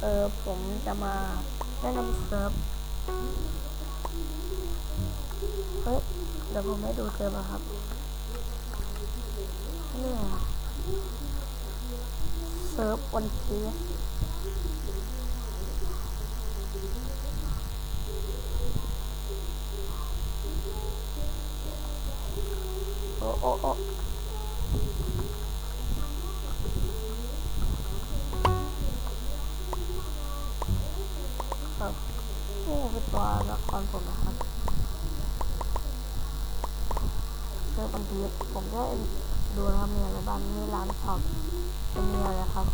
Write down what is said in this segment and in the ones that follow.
เออผมจะมาแนะนำเซิร์ฟเฮ้ยเดี๋ยวผมให้ดูเซิร์ฟครับนี่อะเซิร์ฟวันพีซโอ้โอ้โอ้ครับนี่คือตัวละครผมนะครับันทีผมก็ดูนะครับมีอะไรบ้างมีร้านช็อปมีอะไรครับ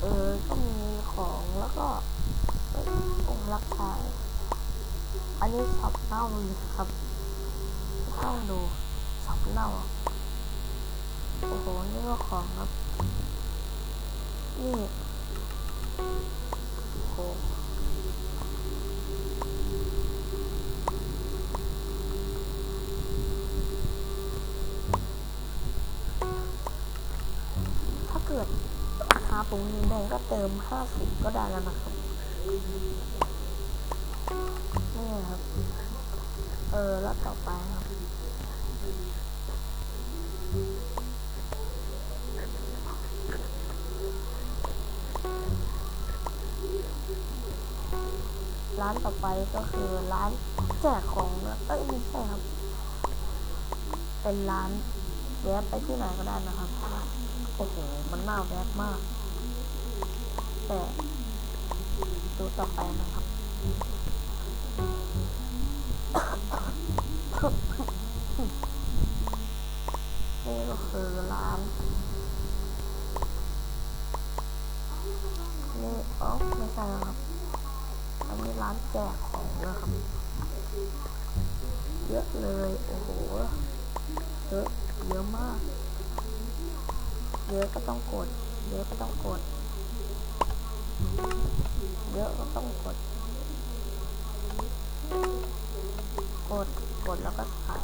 เออก็มีของแล้วก็องรักษาอันนี้ช็อปเน่าเลยครับต้องดูช็อปเน่าโอ้โหนี่ก็ของครับนี่โอ้โห ถ้าเกิดราคา ตรงนี้แดงก็เติม50ก็ได้แล้วนะครับนี่ครับ เออแล้วต่อไปครับร้านต่อไปก็คือร้านแจกของนะเอ้ยไม่ใช่ครับ เป็นร้านแวะไปที่ไหนก็ได้นะครับ โอ้โห มันน่าแวะมาก แต่ดูต่อไปนะครับนี่ก็คือร้านนี่อ๋อไม่ใช่แล้วครับอันนี้ร้านแจกของนะครับเยอะเลย โอ้โหเยอะเยอะมากเยอะก็ต้องกดเยอะก็ต้องกด เยอะก็ต้องกด กด กดแล้วก็ถ่าย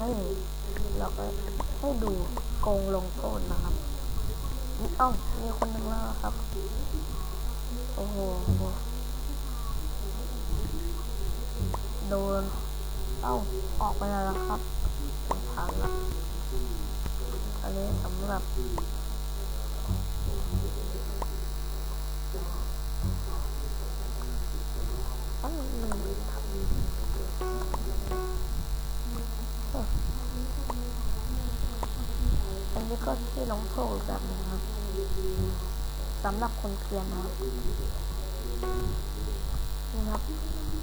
นี่เราก็ให้ดูโกงลงโทษนะครับนี่เอ้ามีคนหนึงแล้วครับ โอ้โห โดน เอ้า ออกไปแล้วล่ะครับผมผ่านละ อันนี้สำหรับอันนี้เอ้ออันนี้ก็ที่ลงโทษแบบนึงครับสำหรับคนเกรียนนะครับนี่ครับ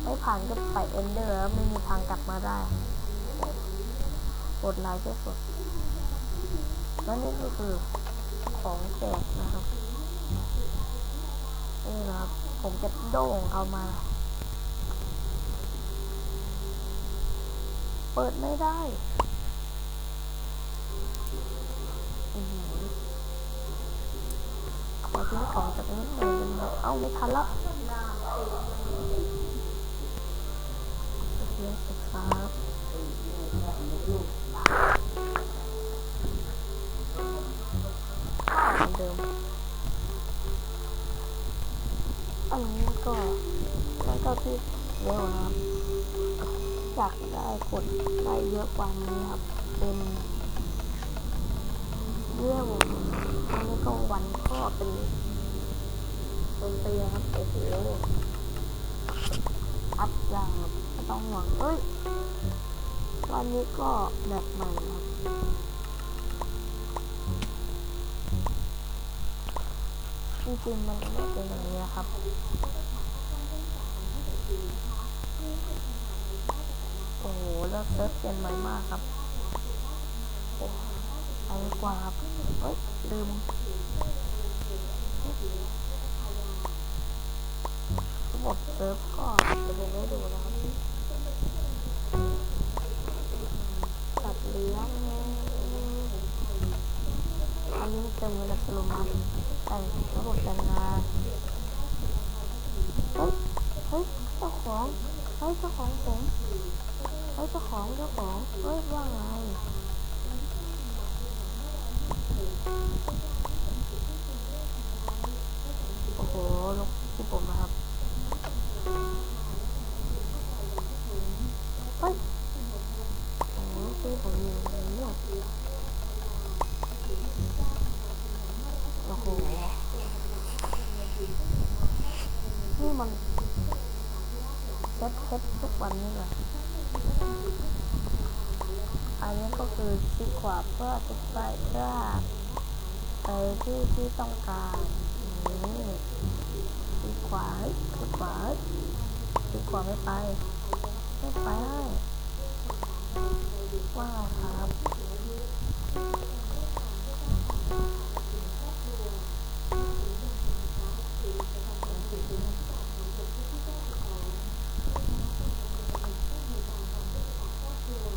ไม่ผ่านก็ไปเอนเดอร์แล้วไม่มีทางกลับมาได้กดไลค์ก็สด แล้วนี่ก็คือของแจกนะครับนี่นะครับ ผมจะโด่งเอามา เปิดไม่ได้อื้อหือขอทิ้งของจากนี้หน่ยนึงครับเอ้าไม่ทันละ ได้กดได้เยอะกว่านี้ครับ เป็นเรื่องอันนี้ก็วันก็เป็นดนตรีครับโอ้โหอัพอย่างไม่ต้องห่วงเอ้ยวันนี้ก็แบบใหม่ครับจริงๆมันไม่เป็นอย่างนี้ครับ โอ้โหแล้วเซิร์ฟเปลี่ยนใหม่มากครับโอ้ไปกว่าครับเอ้ยลืมระบบเซิร์ฟก็จะลงให้ดูนะครับสัตว์เลี้ยงอันนี้เติมเงินอัตโนมัติแต่ระบบแต่งงานเฮ้ยเฮ้ยเจ้าของเฮ้ยฮ้ยเจ้าของผม เฮ้ยเจ้าของเจ้าของเฮ้ยว่าไงโอ้โหลูกที่ผมนะครับ เฮ้ย โอ้โหที่ผมอยู่ตรงนี้เนี่ยโอ้โห นี่มันเซ็ตเซ็ตทุกวันนี่แหละอันนี้ก็ คือชิดขวาเพื่อจะไปเพื่อไปที่ที่ต้องการนี่ชิดขวาเฮ้ยชิดขวาเฮ้ยชิดขวาไม่ไปไม่ไปว่าครับ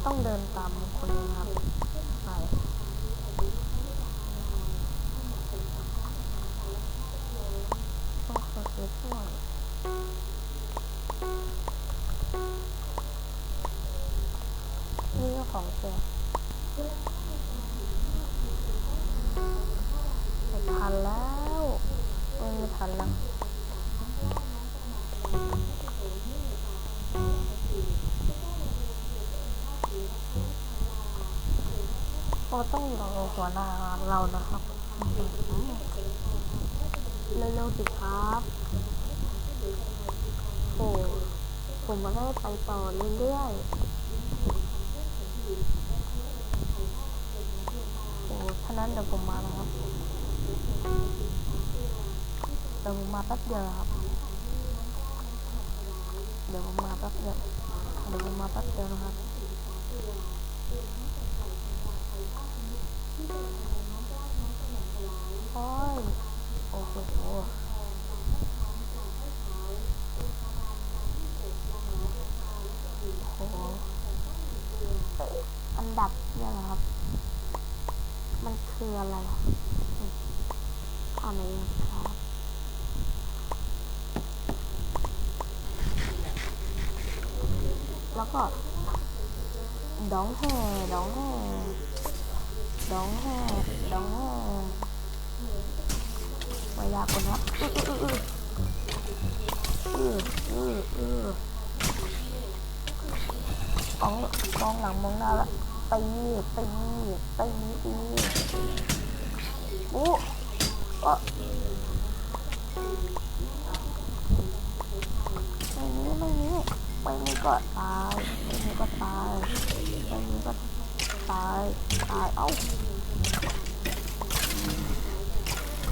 ต้องเดินตามคนนี้ครับไปต้องขอเสียช่วย นี่ ก็ของแกไม่ทันแล้วไม่ไม่ทันแล้วก็ต้องรอหัวหน้าเรานะครับเร็วๆสิครับโอ้ผมมาได้ไปต่อเรื่อยๆ โอ้ฉะนั้นเดี๋ยวผมมานะครับเดี๋ยวผมมาแป๊บเดียวนะครับ เดี๋ยวผมมาแป๊บเดียว เดี๋ยวผมมาแป๊บเดียวนะครับ โอ้ย โอ้โห โอ้โหเอ้ยอันดับเนี่ยเหรอครับ มันคืออะไรอะอืมอ่านเองครับ แล้วก็ดองแห่ดองแห่ดองแห่ดองแห่มายากกว่านะอืออืออืออืออือกองกองหลังมองหน้าละตีตีตีตีอู้เออไม่มีไม่มี ไม่มีก็ตายไม่มีก็ตายไม่มีก็ตายตายเอา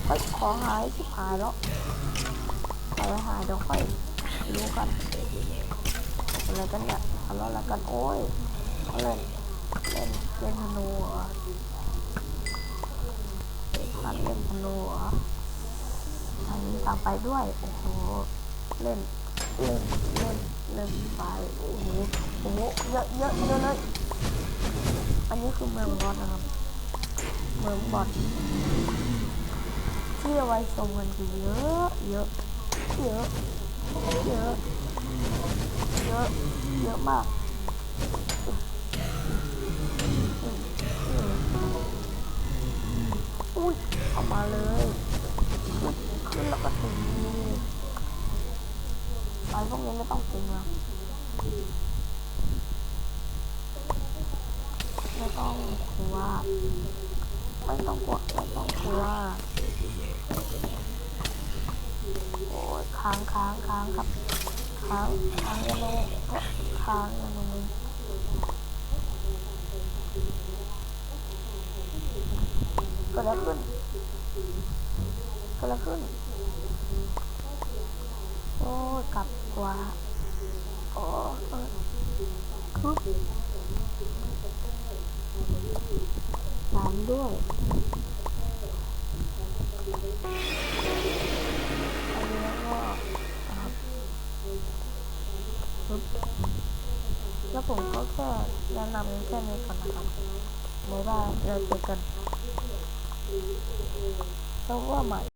เฮ้ยของหายชิบหายแล้วของหายเดี๋ยวค่อยรู้กันอะไรกันเนี่ยทะเลาะอะไรกันโอ้ยเขาเล่นเล่นเล่นธนูเหรอเล่นธนูเหรอทางนี้ตามไปด้วยโอ้โหเล่น เล่นเล่นเล่นไปโอ้โหโอ้โหเยอะเยอะเยอะเลยอันนี้คือเมืองบอสนะครับเมืองบอสที่เอาไว้ชมกันคือเยอะเยอะเยอะเยอะเยอะเยอะมากอุ้ยเออกมาเลยขึ้นขึ้นแล้วก็ตี ไอ้พวกนี้ไม่ต้องตีนะไม่ต้องกลัวไม่ต้องกลัวไม่ต้องกลัวโอ้ยค้างค้างค้างครับค้างค้างยังไงก็ค้างยังไงเก็แล้วขึ้นก็แล้วขึ้น โอ้ยกลับก ว่าโอ้ยคึบน้ำด้วยอันนี้ก็ครับแล้วผมก็แค่แนะนำแค่นี้ก่อนนะครับไม่ว่าเราเจอกันเซิร์ฟเวอร์ใหม่